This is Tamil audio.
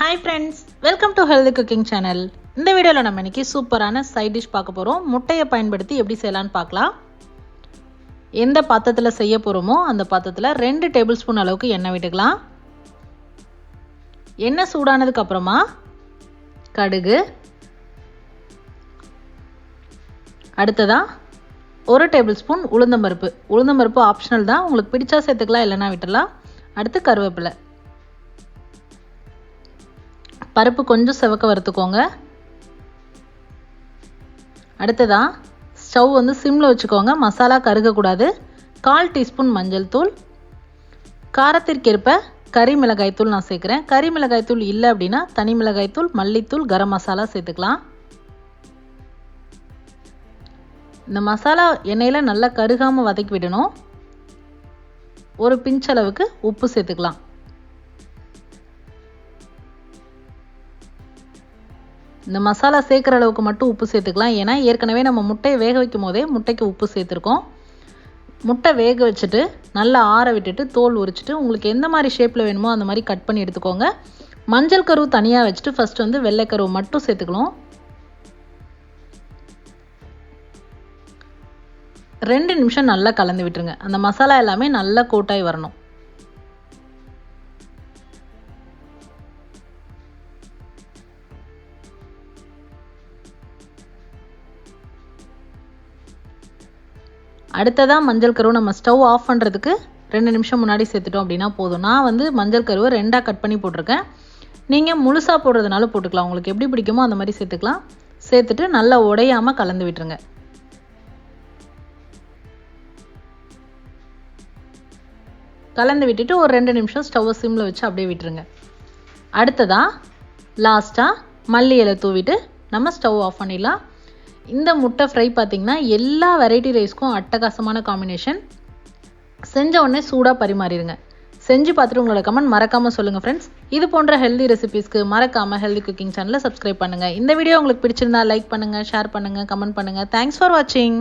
Hi friends welcome to healthy cooking channel இந்த வீடியோவில் நம்ம இன்றைக்கி சூப்பரான சைட் டிஷ் பார்க்க போகிறோம் முட்டையை பயன்படுத்தி எப்படி செய்யலான்னு பார்க்கலாம். எந்த பாத்திரத்தில் செய்ய போகிறோமோ அந்த பாத்திரத்தில் ரெண்டு டேபிள் ஸ்பூன் அளவுக்கு எண்ணெய் விட்டுக்கலாம். எண்ணெய் சூடானதுக்கு அப்புறமா கடுகு. அடுத்ததா ஒரு டேபிள் ஸ்பூன் உளுந்தம்பருப்பு. உளுந்தம்பருப்பு ஆப்ஷனல் தான். உங்களுக்கு பிடிச்சா சேர்த்துக்கலாம் இல்லைன்னா விட்டுடலாம் அடுத்து கருவேப்பிலை. பருப்பு கொஞ்சம் செவக்க வறுத்துக்கோங்க. அடுத்ததா ஸ்டவ் வந்து சிம்மில் வச்சுக்கோங்க. மசாலா கருகக்கூடாது. கால் டீஸ்பூன் மஞ்சள் தூள். காரத்திற்கேற்ப கறி மிளகாய் தூள் நான் சேர்க்குறேன். கறி மிளகாய் தூள் இல்லை அப்படின்னா தனி மிளகாய் தூள் மல்லித்தூள் கரம் மசாலா சேர்த்துக்கலாம். இந்த மசாலா எண்ணெயில் நல்லா கருகாமல் வதக்கி விடணும். ஒரு பிஞ்ச் அளவுக்கு உப்பு சேர்த்துக்கலாம். இந்த மசாலா சேர்க்குற அளவுக்கு மட்டும் உப்பு சேர்த்துக்கலாம். ஏன்னா ஏற்கனவே நம்ம முட்டையை வேக வைக்கும் போதே முட்டைக்கு உப்பு சேர்த்துருக்கோம். முட்டை வேக வச்சுட்டு நல்லா ஆற விட்டுட்டு தோல் உரிச்சிட்டு உங்களுக்கு எந்த மாதிரி ஷேப்பில் வேணுமோ அந்த மாதிரி கட் பண்ணி எடுத்துக்கோங்க. மஞ்சள் கருவு தனியாக வச்சுட்டு ஃபஸ்ட்டு வந்து வெள்ளைக்கருவு மட்டும் சேர்த்துக்கணும் ரெண்டு நிமிஷம் நல்லா கலந்து விட்டுருங்க. அந்த மசாலா எல்லாமே நல்லா கோட்டாகி வரணும். அடுத்ததாக மஞ்சள் கருவை நம்ம ஸ்டவ் ஆஃப் பண்ணுறதுக்கு ரெண்டு நிமிஷம் முன்னாடி சேர்த்துட்டோம் அப்படின்னா போதும். நான் வந்து மஞ்சள் கருவை ரெண்டாக கட் பண்ணி போட்டிருக்கேன். நீங்கள் முழுசாக போடுறதுனால போட்டுக்கலாம். உங்களுக்கு எப்படி பிடிக்குமோ அந்த மாதிரி சேர்த்துக்கலாம். சேர்த்துட்டு நல்லா உடையாமல் கலந்து விட்டுருங்க. கலந்து விட்டுட்டு ஒரு ரெண்டு நிமிஷம் ஸ்டவ்வை சிம்மில் வச்சு அப்படியே விட்டுருங்க. அடுத்ததாக லாஸ்ட்டாக மல்லி இலை தூவிட்டு நம்ம ஸ்டவ் ஆஃப் பண்ணிடலாம். இந்த முட்டை ஃப்ரை பார்த்திங்கன்னா எல்லா வெரைட்டி ரைஸ்க்கும் அட்டகாசமான காம்பினேஷன் செஞ்ச உடனே சூடாக பரிமாறிடுங்க. செஞ்சு பார்த்துட்டு உங்களோட கமெண்ட் மறக்காமல் சொல்லுங்கள் ஃப்ரெண்ட்ஸ் இது போன்ற ஹெல்தி ரெசிபீஸ்க்கு மறக்காமல் ஹெல்தி குக்கிங் சேனலை சப்ஸ்கிரைப் பண்ணுங்கள் இந்த வீடியோ உங்களுக்கு பிடிச்சிருந்தா லைக் பண்ணுங்கள் ஷேர் பண்ணுங்கள் கமெண்ட் பண்ணுங்கள் தேங்க்ஸ் ஃபார் வாட்சிங்